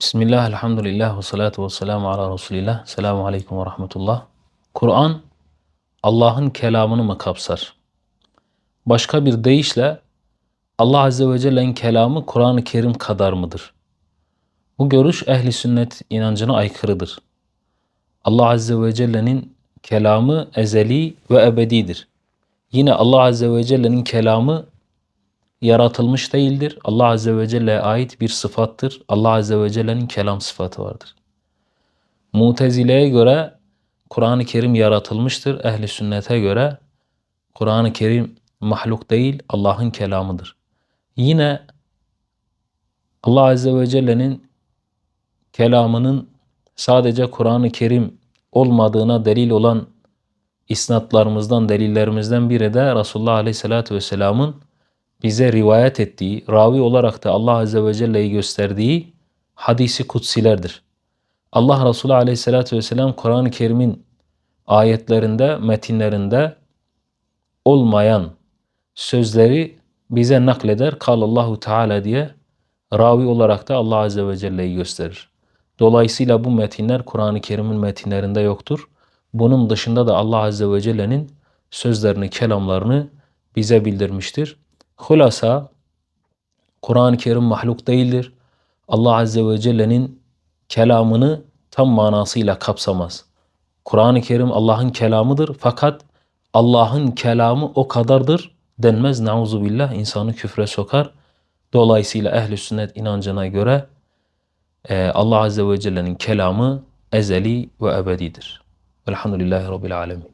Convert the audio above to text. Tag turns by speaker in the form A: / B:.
A: Bismillah, elhamdülillah ve salatu ve selamu ala Resulillah. Selamu aleyküm ve rahmetullah. Kur'an Allah'ın kelamını mı kapsar? Başka bir deyişle Allah Azze ve Celle'nin kelamı Kur'an-ı Kerim kadar mıdır? Bu görüş ehli sünnet inancına aykırıdır. Allah Azze ve Celle'nin kelamı ezeli ve ebedidir. Yine Allah Azze ve Celle'nin kelamı yaratılmış değildir. Allah Azze ve Celle'ye ait bir sıfattır. Allah Azze ve Celle'nin kelam sıfatı vardır. Mutezile'ye göre Kur'an-ı Kerim yaratılmıştır. Ehli sünnete göre Kur'an-ı Kerim mahluk değil, Allah'ın kelamıdır. Yine Allah Azze ve Celle'nin kelamının sadece Kur'an-ı Kerim olmadığına delil olan isnatlarımızdan, delillerimizden biri de Resulullah Aleyhisselatü Vesselam'ın bize rivayet ettiği, ravi olarak da Allah Azze ve Celle'yi gösterdiği hadisi kutsilerdir. Allah Resulü Aleyhisselatü Vesselam Kur'an-ı Kerim'in ayetlerinde, metinlerinde olmayan sözleri bize nakleder. Kalallahu Teala diye ravi olarak da Allah Azze ve Celle'yi gösterir. Dolayısıyla bu metinler Kur'an-ı Kerim'in metinlerinde yoktur. Bunun dışında da Allah Azze ve Celle'nin sözlerini, kelamlarını bize bildirmiştir. Hulasa Kur'an-ı Kerim mahluk değildir. Allah Azze ve Celle'nin kelamını tam manasıyla kapsamaz. Kur'an-ı Kerim Allah'ın kelamıdır fakat Allah'ın kelamı o kadardır denmez. Nauzu billah insanı küfre sokar. Dolayısıyla ehl sünnet inancına göre e, Allah Azze ve Celle'nin kelamı ezeli ve ebedidir. Velhamdülillahi Rabbil Alemin.